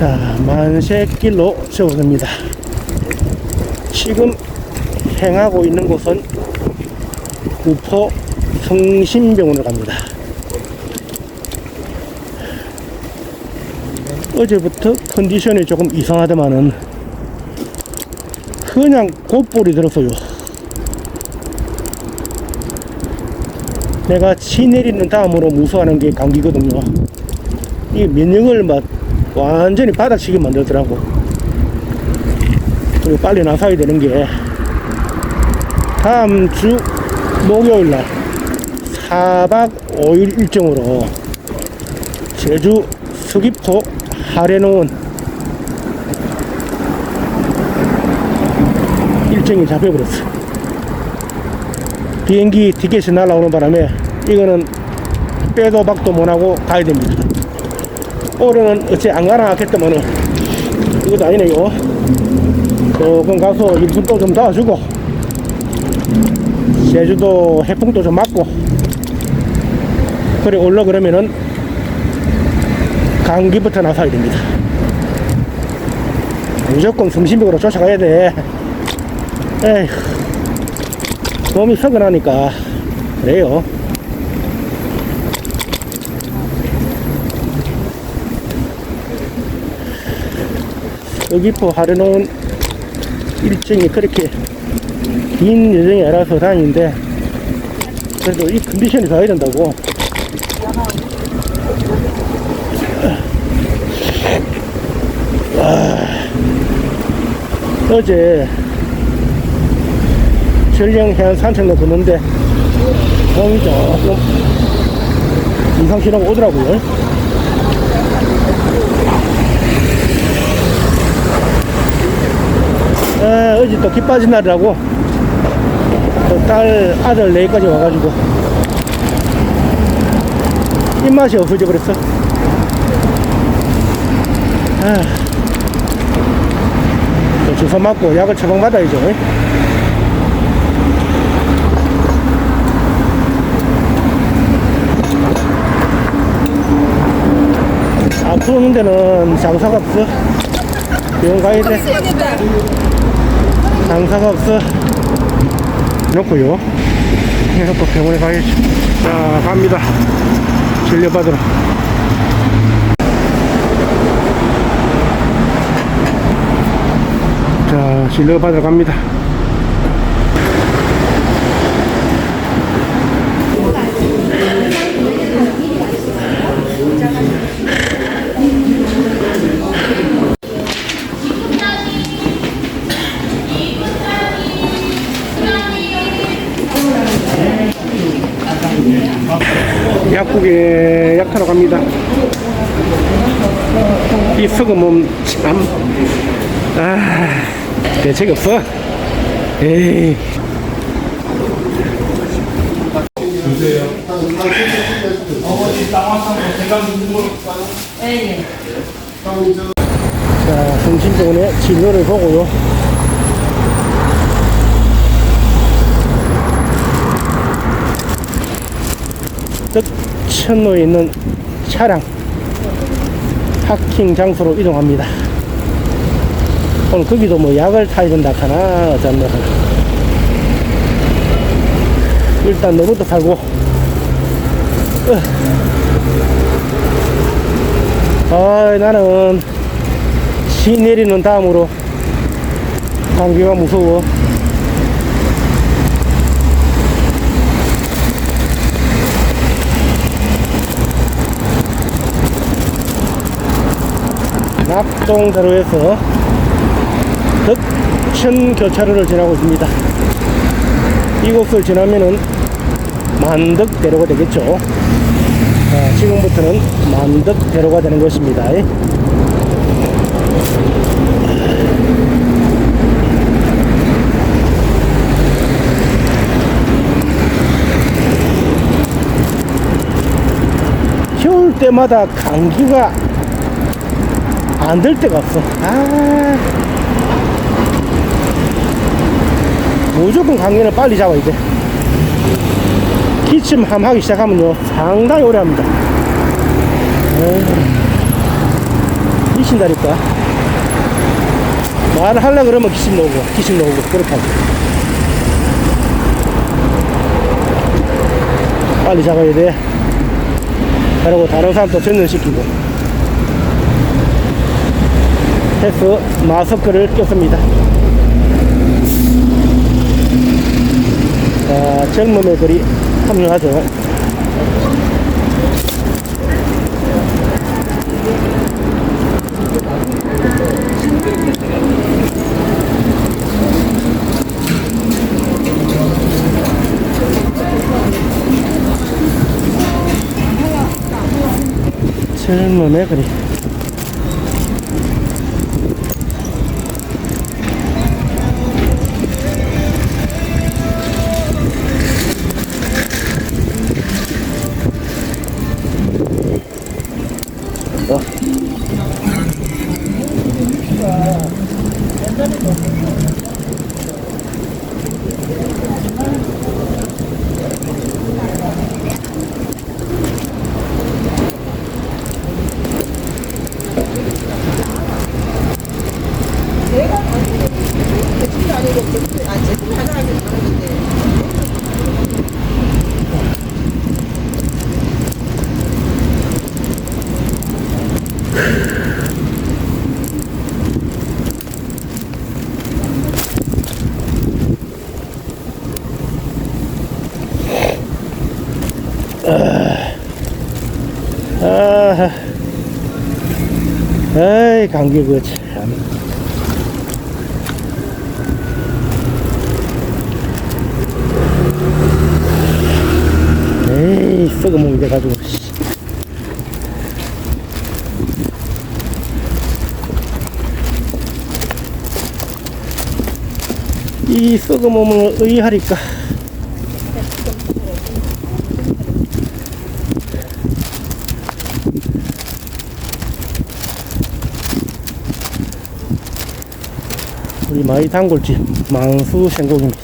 자, 만세길로 접어듭니다. 지금 행하고 있는 곳은 구포 성심병원을 갑니다. 어제부터 컨디션이 조금 이상하더만은 그냥 곧볼이 들었어요. 내가 치 내리는 다음으로 무서워하는 게 감기거든요. 이 면역을 막 완전히 바닥치게 만들더라고. 그리고 빨리 나서야 되는 게 다음 주 목요일 날 4박 5일 일정으로 제주 서귀포 하래농원 일정이 잡혀버렸어. 비행기 티켓이 날라오는 바람에 이거는 빼도 박도 못하고 가야 됩니다. 올해는 어째 안 가나 하겠다면은 이것도 아니네요. 조금 가서 일손도 좀 도와주고 제주도 해풍도 좀 맞고 그래 올라 그러면은 감기부터 나서야 됩니다. 무조건 성심벽으로 쫓아가야 돼. 에휴, 몸이 서근하니까 그래요. 여기 포 하려놓은 일정이 그렇게 긴 여정이 아니라서 다행인데 그래도 이 컨디션이 좋아야 된다고. 와, 어제 전령 해안 산책로 걷는데 몸이 조금 이상신호가 오더라고요 에, 어제 또 기 빠진 날이라고. 또 딸 아들 내일까지 와가지고. 입맛이 없어져 버렸어. 아, 또 주사 맞고 약을 처방받아야죠 아프는 데는 장사가 없어. 병원 가야 돼 장사가 없어. 놓고요. 또 병원에 가야지. 자 갑니다. 진료받으러. 자 진료받으러 갑니다 약국에 약 타러 갑니다. 이 썩은 몸 참 아, 대책 없어. 에이. 자, 정신병원에 진료를 보고요. 뜻천로에 있는 차량 파킹 장소로 이동합니다. 오늘 거기도 뭐 약을 타야 된다 하나 어쩐다 하나. 일단 너부터 살고 아 나는 시 내리는 다음으로 감기가 무서워 낙동대로에서 덕천 교차로를 지나고 있습니다. 이곳을 지나면은 만덕대로가 되겠죠. 자, 지금부터는 만덕대로가 되는 것입니다. 겨울 때마다 감기가 안들 때가 없어. 아. 무조건 감기는 빨리 잡아야 돼. 기침 함 하기 시작하면요, 상당히 오래 합니다. 에이, 이 끼친다니까. 말을 하려 그러면 기침 나오고, 기침 나오고, 그렇다고. 빨리 잡아야 돼. 그리고 다른 사람도 전전시키고. 해서 마스크를 꼈습니다. 자, 젊은 애들이 합류하죠. 젊은 애들이 제품이 아니고 제품이 아 제품이 하나 하면 다른데 아, 아이 감기 그 참. 에이 썩은 몸이 돼가지고. 씨. 이 썩은 몸을 의하리까. 우리 마이 단골집 망수 생고기입니다.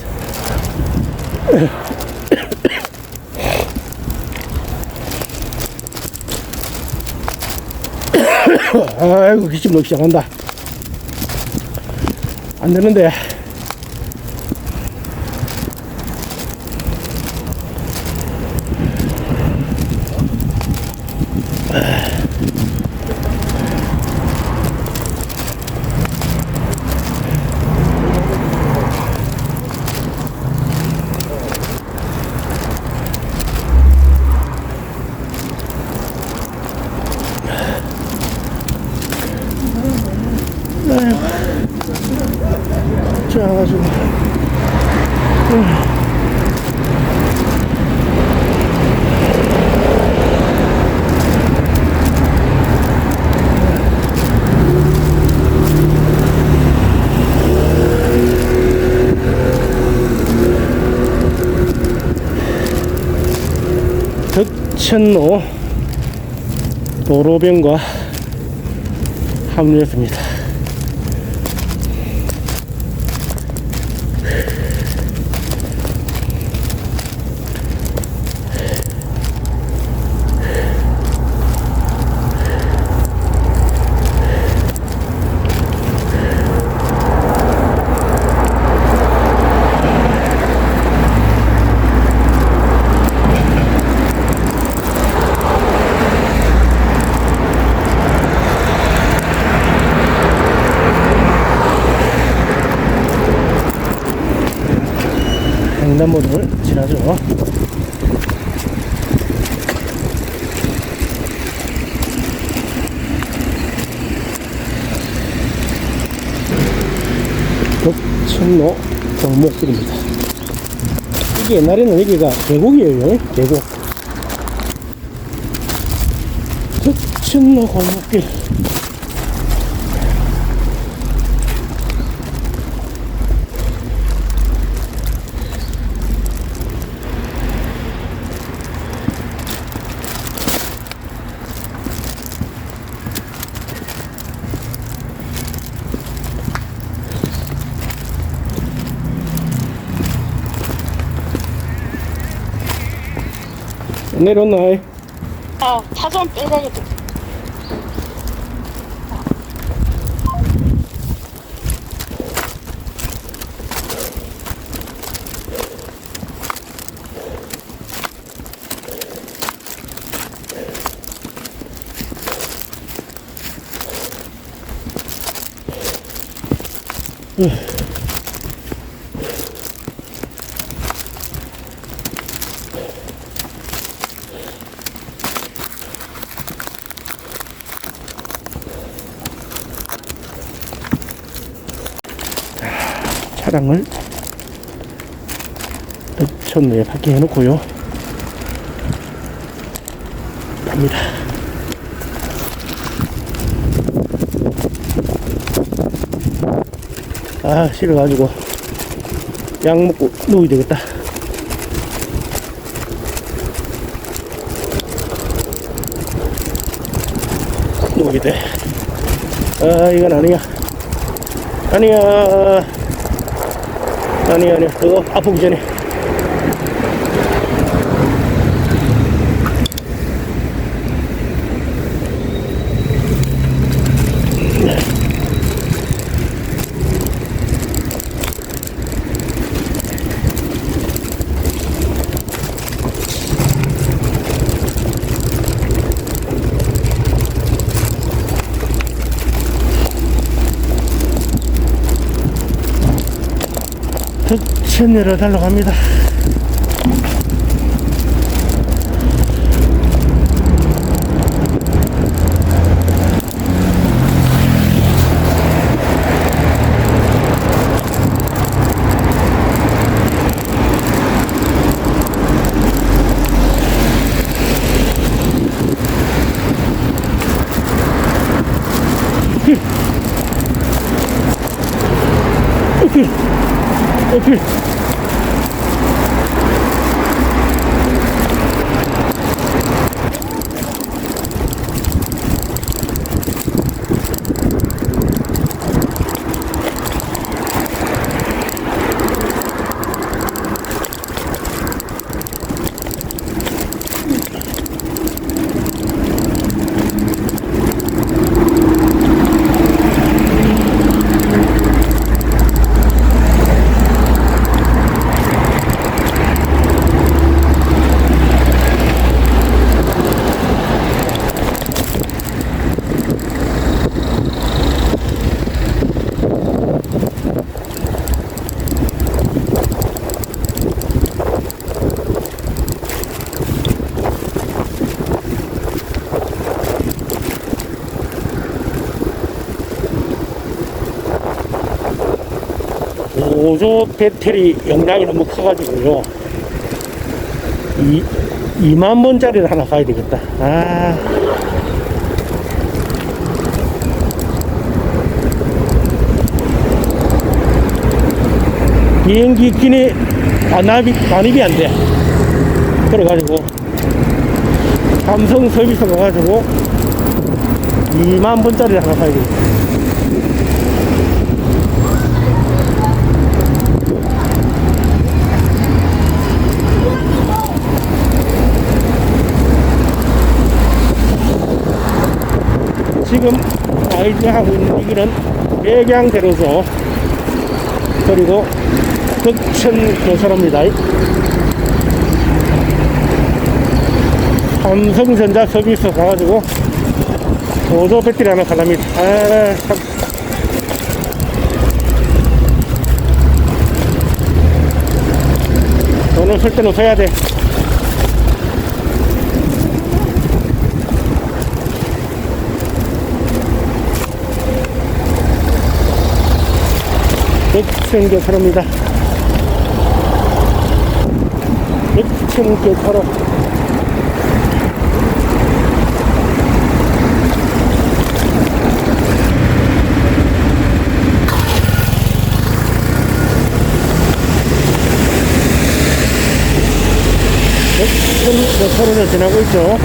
아이고 기침 넣기 시작한다. 안 되는데. 쪄가지고. 덕천로 도로변과 합류했습니다. 횡단보도를 지나죠. 덕천로 골목길입니다. 이게 옛날에는 여기가 계곡이에요. 계곡. 덕천로 골목길. 내려놔. 아, 차좀 빼내야겠다. 차량을 천내에 파킹해 놓고요. 갑니다. 아, 싫어가지고 약 먹고 누워야 되겠다. 누워야 돼. 아, 이건 아니야. 아니야. 아니 아니 그거 아프기 전에 덕천 내려달라고 합니다 어필 보조 배터리 용량이 너무 커가지고요. 이, 2만 번짜리를 하나 사야 되겠다. 아. 비행기 기내 반납이, 반입이 안 돼. 그래가지고, 삼성 서비스 가가지고, 2만 번짜리를 하나 사야 되겠다. 지금 라이드하고 있는 이 길은 백양대로서 그리고 덕천 교차로입니다. 삼성전자 서비스 가가지고 보조 배터리 하나 살랍니다. 아, 참. 돈을 쓸 때는 써야 돼. 덕천교차로입니다. 덕천교차로. 덕천교차로를 지나고 있죠.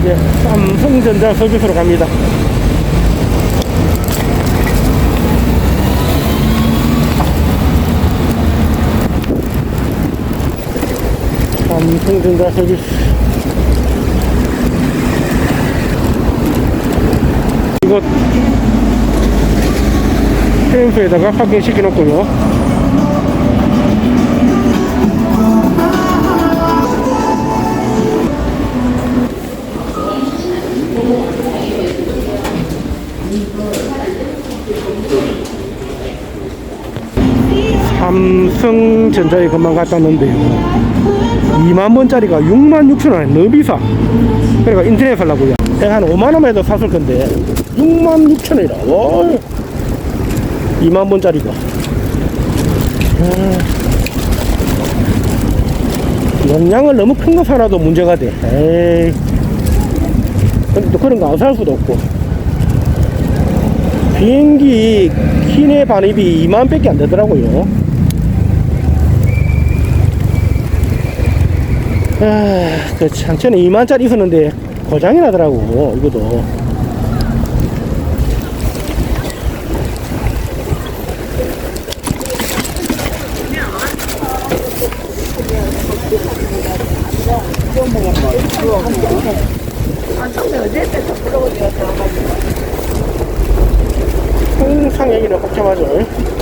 이제 삼성전자 서비스로 갑니다. 삼성전자 서비스. 이거 캠프에다가 확인시켜 놓고요. 삼성전자에 금방 갔다 왔는데요. 2만 원짜리가 6만 6천 원에 너무 비싸 그러니까 인터넷 살라고요. 한 5만 원에도 샀을 건데 6만 6천 원이라. 와. 2만 원짜리가. 용량을 너무 큰 거 사놔도 문제가 돼. 에이. 근데 또 그런 거 안 살 수도 없고. 비행기 키네 반입이 2만 밖에 안 되더라고요 아, 그 상처는 2만짜리 있었는데 고장이 나더라고 이것도. 항상 얘기는 복잡하죠